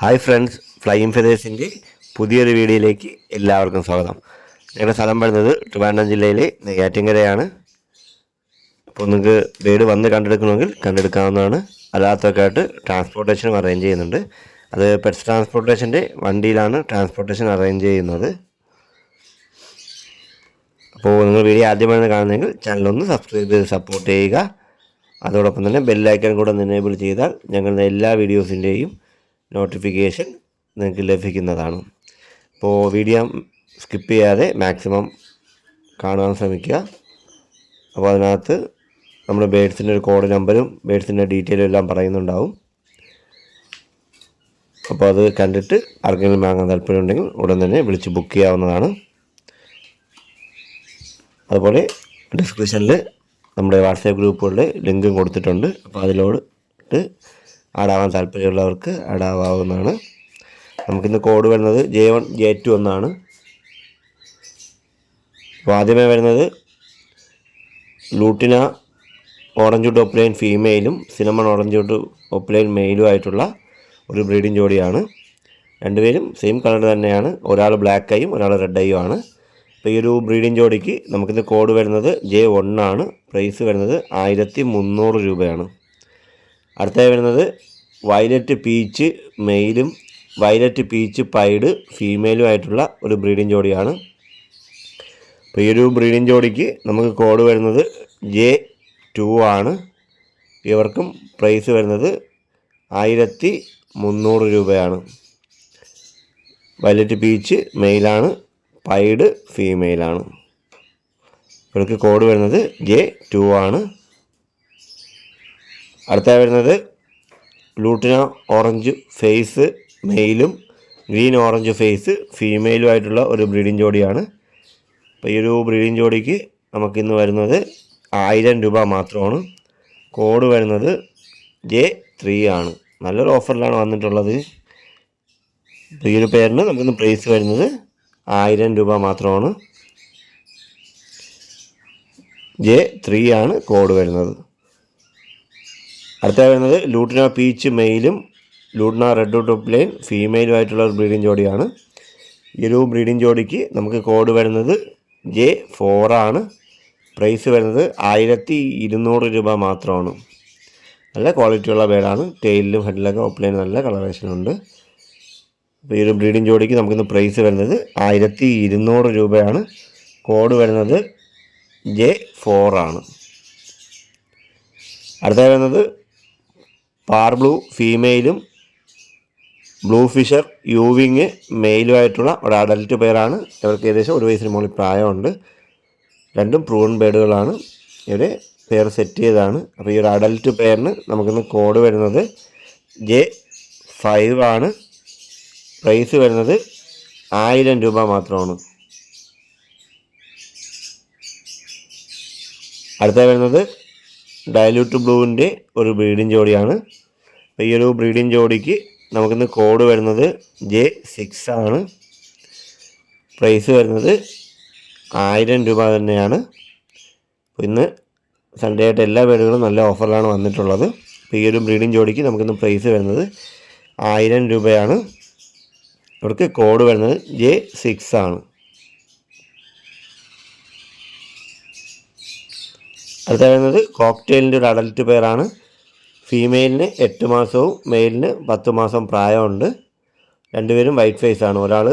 Hi friends flying ഫെതേഴ്സിന്റെ പുതിയൊരു വീഡിയോയിലേക്ക് എല്ലാവർക്കും സ്വാഗതം. ഞങ്ങളുടെ സ്ഥലം വരുന്നത് ട്രിവാൻഡ്രം ജില്ലയിലെ നെയ്യാറ്റിൻകരയാണ്. അപ്പോൾ നിങ്ങൾക്ക് വീട് വന്ന് കണ്ടെടുക്കണമെങ്കിൽ കണ്ടെടുക്കാവുന്നതാണ്. അല്ലാത്തൊക്കെ ആയിട്ട് ട്രാൻസ്പോർട്ടേഷനും അറേഞ്ച് ചെയ്യുന്നുണ്ട്. അത് പെറ്റ്സ് ട്രാൻസ്പോർട്ടേഷന്റെ വണ്ടിയിലാണ് ട്രാൻസ്പോർട്ടേഷൻ അറേഞ്ച് ചെയ്യുന്നത്. അപ്പോൾ നിങ്ങൾ വീഡിയോ ആദ്യമായി കാണുന്നെങ്കിൽ ചാനലൊന്ന് സബ്സ്ക്രൈബ് ചെയ്ത് സപ്പോർട്ട് ചെയ്യുക. അതോടൊപ്പം തന്നെ ബെല്ലൈക്കൺ കൂടെ ഒന്ന് എനേബിൾ ചെയ്താൽ ഞങ്ങളുടെ എല്ലാ വീഡിയോസിന്റെയും നോട്ടിഫിക്കേഷൻ നിങ്ങൾക്ക് ലഭിക്കുന്നതാണ്. അപ്പോൾ വീഡിയോ സ്കിപ്പ് ചെയ്യാതെ മാക്സിമം കാണാൻ ശ്രമിക്കുക. അപ്പോൾ അതിനകത്ത് നമ്മൾ ബേഡ്സിന്റെ ഒരു കോഡ് നമ്പരും ബേഡ്സിന്റെ ഡീറ്റെയിലും എല്ലാം പറയുന്നുണ്ടാവും. അപ്പോൾ അത് കണ്ടിട്ട് ആർക്കെങ്കിലും വാങ്ങാൻ താല്പര്യമുണ്ടെങ്കിൽ ഉടൻ തന്നെ വിളിച്ച് ബുക്ക് ചെയ്യാവുന്നതാണ്. അതുപോലെ ഡിസ്ക്രിപ്ഷനിൽ നമ്മുടെ വാട്സാപ്പ് ഗ്രൂപ്പുകളുടെ ലിങ്കും കൊടുത്തിട്ടുണ്ട്. അപ്പോൾ അതിലോട്ട് ആഡാവാൻ താല്പര്യമുള്ളവർക്ക് ആടാവാവുന്നതാണ്. നമുക്കിന്ന് കോഡ് വരുന്നത് ജെ വൺ ജെ ടു എന്നാണ് അപ്പോൾ ആദ്യമേ വരുന്നത് ലൂട്ടിന ഓറഞ്ച് ടോപ്പ്ലൈൻ ഫീമെയിലും സിനമൺ ഓറഞ്ച് ടോപ്പ്ലൈൻ മെയിലും ആയിട്ടുള്ള ഒരു ബ്രീഡിംഗ് ജോഡിയാണ്. രണ്ടുപേരും സെയിം കളർ തന്നെയാണ്. ഒരാൾ ബ്ലാക്ക് ആയും ഒരാൾ റെഡ് ആയും ആണ്. അപ്പോൾ ഈ ഒരു ബ്രീഡിംഗ് ജോഡിക്ക് നമുക്കിന്ന് കോഡ് വരുന്നത് ജെ ആണ്. പ്രൈസ് വരുന്നത് ആയിരത്തി മുന്നൂറ് രൂപയാണ്. അടുത്തായി വരുന്നത് വയലറ്റ് പീച്ച് മെയിലും വയലറ്റ് പീച്ച് പൈഡ് ഫീമെയിലും ആയിട്ടുള്ള ഒരു ബ്രീഡിംഗ് ജോഡിയാണ്. അപ്പോൾ ഈ ഒരു ബ്രീഡിംഗ് ജോഡിക്ക് നമുക്ക് കോഡ് വരുന്നത് ജെ ടു ആണ്. ഇവർക്കും പ്രൈസ് വരുന്നത് ആയിരത്തി മുന്നൂറ് രൂപയാണ്. വയലറ്റ് പീച്ച് മെയിലാണ് പൈഡ് ഫീമെയിലാണ്. ഇവർക്ക് കോഡ് വരുന്നത് ജെ ടു ആണ്. അടുത്ത വരുന്നത് ലൂട്ടിന ഓറഞ്ച് ഫേസ് മെയിലും ഗ്രീൻ ഓറഞ്ച് ഫേസ് ഫീമെയിലും ആയിട്ടുള്ള ഒരു ബ്രീഡിംഗ് ജോഡിയാണ്. അപ്പോൾ ഈ ഒരു ബ്രീഡിംഗ് ജോഡിക്ക് നമുക്കിന്ന് വരുന്നത് ആയിരം രൂപ മാത്രമാണ്. കോഡ് വരുന്നത് ജെ ത്രീ ആണ്. നല്ലൊരു ഓഫറിലാണ് വന്നിട്ടുള്ളത്. ഈ ഒരു പേരിന് നമുക്കിന്ന് പ്രൈസ് വരുന്നത് ആയിരം രൂപ മാത്രമാണ്. ജെ ത്രീ ആണ് കോഡ് വരുന്നത്. അടുത്ത വരുന്നത് ലൂട്ടിന പീച്ച് മെയിലും ലൂട്ടിന റെഡ് ടോപ്പ് ലൈൻ ഫീമെയിലും ആയിട്ടുള്ള ഒരു ബ്രീഡിംഗ് ജോഡിയാണ്. ഈ ഒരു ബ്രീഡിംഗ് ജോഡിക്ക് നമുക്ക് കോഡ് വരുന്നത് ജെ ഫോറാണ് പ്രൈസ് വരുന്നത് ആയിരത്തി ഇരുന്നൂറ് രൂപ മാത്രമാണ്. നല്ല ക്വാളിറ്റിയുള്ള ബേഡാണ്. ടെയിലിലും ഹെഡിലൊക്കെ ഓപ്പ്ലൈൻ നല്ല കളറേഷനുണ്ട് അപ്പോൾ ഈ ഒരു ബ്രീഡിംഗ് ജോഡിക്ക് നമുക്കിന്ന് പ്രൈസ് വരുന്നത് ആയിരത്തി ഇരുന്നൂറ് രൂപയാണ്. കോഡ് വരുന്നത് ജെ ഫോറാണ് അടുത്ത വരുന്നത് പാർ ബ്ലൂ ഫീമെയിലും ബ്ലൂ ഫിഷർ യൂവിങ് മെയിലുമായിട്ടുള്ള ഒരു അഡൽറ്റ് പേരാണ്. ഇവർക്ക് ഏകദേശം ഒരു വയസ്സിന് മുകളിൽ പ്രായമുണ്ട്. രണ്ടും പ്രൂൺ ബേഡുകളാണ്. ഇവരെ പേർ സെറ്റ് ചെയ്തതാണ്. അപ്പോൾ ഈ ഒരു അഡൽറ്റ് പേരിന് നമുക്കിന്ന് കോഡ് വരുന്നത് ജെ ഫൈവ് ആണ്. പ്രൈസ് വരുന്നത് ആയിരം രൂപ മാത്രമാണ്. അടുത്ത വരുന്നത് ഡയലൂട്ട് ബ്ലൂവിന്റെ ഒരു ബ്രീഡിംഗ് ജോഡിയാണ്. അപ്പോൾ ഈ ഒരു ബ്രീഡിംഗ് ജോഡിക്ക് നമുക്കിന്ന് കോഡ് വരുന്നത് ജെ സിക്സ് ആണ്. പ്രൈസ് വരുന്നത് ആയിരം രൂപ തന്നെയാണ്. ഇന്ന് സൺഡേ ആയിട്ട് എല്ലാ വീടുകളും നല്ല ഓഫറിലാണ് വന്നിട്ടുള്ളത്. അപ്പോൾ ഈ ഒരു ബ്രീഡിംഗ് ജോഡിക്ക് നമുക്കിന്ന് പ്രൈസ് വരുന്നത് ആയിരം രൂപയാണ്. ഇവർക്ക് കോഡ് വരുന്നത് ജെ സിക്സ് ആണ്. അടുത്ത വരുന്നത് കോക്ടെയിലിന്റെ ഒരു അഡൽറ്റ് പേരാണ് ഫീമെയിലിന് എട്ട് മാസവും മെയിലിന് പത്ത് മാസം പ്രായമുണ്ട്. രണ്ടുപേരും വൈറ്റ് ഫേസ് ആണ്. ഒരാൾ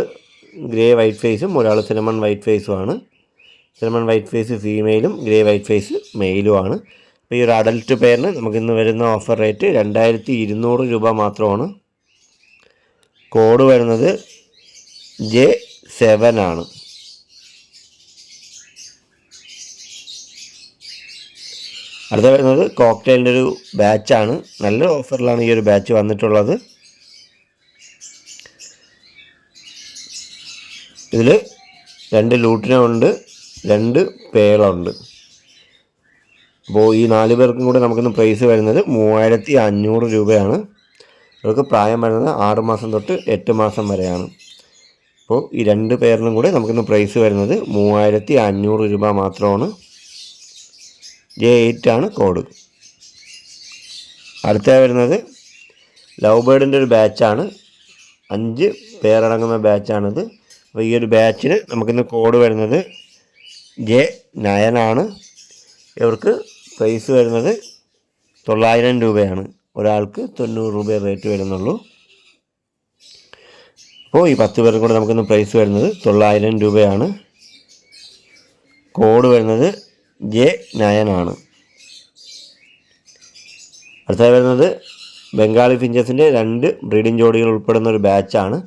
ഗ്രേ വൈറ്റ് ഫേസും ഒരാൾ സിനമൺ വൈറ്റ് ഫേസും ആണ് സിനമൺ വൈറ്റ് ഫേസ് ഫീമെയിലും ഗ്രേ വൈറ്റ് ഫേസ് മെയിലുമാണ് അപ്പോൾ ഈ ഒരു അഡൽറ്റ് പേരിന് നമുക്കിന്ന് വരുന്ന ഓഫർ റേറ്റ് രണ്ടായിരത്തി ഇരുന്നൂറ് രൂപ മാത്രമാണ്. കോഡ് വരുന്നത് ജെ സെവൻ ആണ്. അടുത്ത വരുന്നത് കോക്ടെയിലിന്റെ ഒരു ബാച്ചാണ് നല്ല ഓഫറിലാണ് ഈ ഒരു ബാച്ച് വന്നിട്ടുള്ളത്. ഇതിൽ രണ്ട് ലൂട്ടിനുണ്ട് രണ്ട് പേളുണ്ട്. അപ്പോൾ ഈ നാല് പേർക്കും കൂടെ നമുക്കിന്ന് പ്രൈസ് വരുന്നത് മൂവായിരത്തി അഞ്ഞൂറ് രൂപയാണ്. ഇവർക്ക് പ്രായം വരുന്നത് ആറ് മാസം തൊട്ട് എട്ട് മാസം വരെയാണ്. അപ്പോൾ ഈ രണ്ട് പേരിനും കൂടെ നമുക്കിന്ന് പ്രൈസ് വരുന്നത് മൂവായിരത്തി അഞ്ഞൂറ് രൂപ മാത്രമാണ്. ജെ എയ്റ്റ് ആണ് കോഡ് അടുത്ത വരുന്നത് ലവ് ബേർഡിന്റെ ഒരു ബാച്ചാണ് അഞ്ച് പേരടങ്ങുന്ന ബാച്ചാണിത് അപ്പോൾ ഈ ഒരു ബാച്ചിന് നമുക്കിന്ന് കോഡ് വരുന്നത് ജെ നയനാണ് ഇവർക്ക് പ്രൈസ് വരുന്നത് തൊള്ളായിരം രൂപയാണ്. ഒരാൾക്ക് തൊണ്ണൂറ് രൂപ റേറ്റ് വരുന്നുള്ളൂ. അപ്പോൾ ഈ പത്ത് പേർക്കും കൂടെ നമുക്കിന്ന് പ്രൈസ് വരുന്നത് തൊള്ളായിരം രൂപയാണ്. കോഡ് വരുന്നത് ജെ നയനാണ്. അടുത്തായി വരുന്നത് ബംഗാളി ഫിഞ്ചസിന്റെ രണ്ട് ബ്രീഡിംഗ് ജോഡികൾ ഉൾപ്പെടുന്ന ഒരു ബാച്ചാണ്.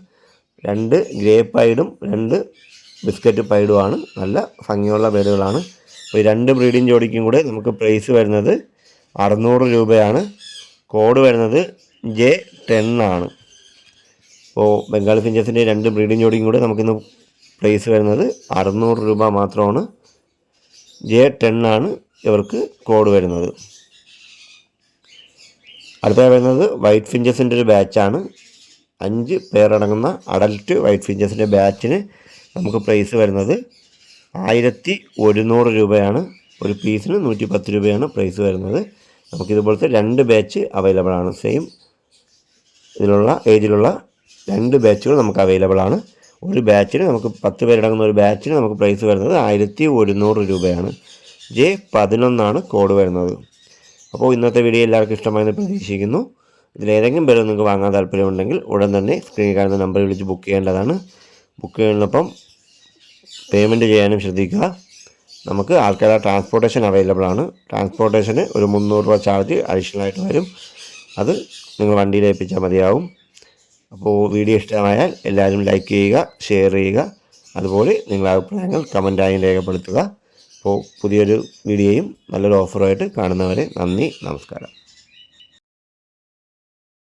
രണ്ട് ഗ്രേ പൈഡും രണ്ട് ബിസ്ക്കറ്റ് പൈഡുമാണ്. നല്ല ഭംഗിയുള്ള പേരുകളാണ്. അപ്പോൾ ഈ രണ്ട് ബ്രീഡിംഗ് ജോഡിക്കും കൂടെ നമുക്ക് പ്രൈസ് വരുന്നത് അറുന്നൂറ് രൂപയാണ്. കോഡ് വരുന്നത് ജെ ടെൻ ആണ്. അപ്പോൾ ബംഗാളി ഫിഞ്ചസിന്റെ രണ്ട് ബ്രീഡിംഗ് ജോഡിയും കൂടെ നമുക്കിന്ന് പ്രൈസ് വരുന്നത് അറുന്നൂറ് രൂപ മാത്രമാണ്. ജെ ടെൻ ആണ് ഇവർക്ക് കോഡ് വരുന്നത്. അടുത്ത വരുന്നത് വൈറ്റ് ഫിഞ്ചസിന്റെ ഒരു ബാച്ചാണ് അഞ്ച് പേരടങ്ങുന്ന അഡൽട്ട് വൈറ്റ് ഫിഞ്ചസിന്റെ ബാച്ചിന് നമുക്ക് പ്രൈസ് വരുന്നത് ആയിരത്തി ഒരുന്നൂറ് രൂപയാണ്. ഒരു പീസിന് നൂറ്റി പത്ത് രൂപയാണ് പ്രൈസ് വരുന്നത്. നമുക്കിതുപോലത്തെ രണ്ട് ബാച്ച് അവൈലബിൾ ആണ്. സെയിം ഇതിലുള്ള ഏജിലുള്ള രണ്ട് ബാച്ചുകൾ നമുക്ക് അവൈലബിൾ ആണ്. ഒരു ബാച്ചിന് നമുക്ക് പത്ത് പേരടങ്ങുന്ന ഒരു ബാച്ചിന് നമുക്ക് പ്രൈസ് വരുന്നത് ആയിരത്തി ഒരുന്നൂറ് രൂപയാണ്. ജെ പതിനൊന്നാണ് കോഡ് വരുന്നത്. അപ്പോൾ ഇന്നത്തെ വീഡിയോ എല്ലാവർക്കും ഇഷ്ടമായെന്ന് പ്രതീക്ഷിക്കുന്നു. ഇതിലേതെങ്കിലും പേര് നിങ്ങൾക്ക് വാങ്ങാൻ താല്പര്യമുണ്ടെങ്കിൽ ഉടൻ തന്നെ സ്ക്രീനിൽ കാണുന്ന നമ്പർ വിളിച്ച് ബുക്ക് ചെയ്യേണ്ടതാണ്. ബുക്ക് ചെയ്യുന്നപ്പം പേയ്മെന്റ് ചെയ്യാനും ശ്രദ്ധിക്കുക. നമുക്ക് ആൾക്കാരുടെ ട്രാൻസ്പോർട്ടേഷൻ അവൈലബിൾ ആണ്. ട്രാൻസ്പോർട്ടേഷന് ഒരു മുന്നൂറ് രൂപ ചാർജ് അഡീഷണൽ ആയിട്ട് വരും. അത് നിങ്ങൾ വണ്ടിയിൽ ഏൽപ്പിച്ചാൽ മതിയാവും. അപ്പോൾ വീഡിയോ ഇഷ്ടമായാൽ എല്ലാവരും ലൈക്ക് ചെയ്യുക ഷെയർ ചെയ്യുക. അതുപോലെ നിങ്ങളുടെ അഭിപ്രായങ്ങൾ കമന്റായി രേഖപ്പെടുത്തുക. അപ്പോൾ പുതിയൊരു വീഡിയോയും നല്ലൊരു ഓഫറുമായിട്ട് കാണുന്നവരെ നന്ദി നമസ്കാരം.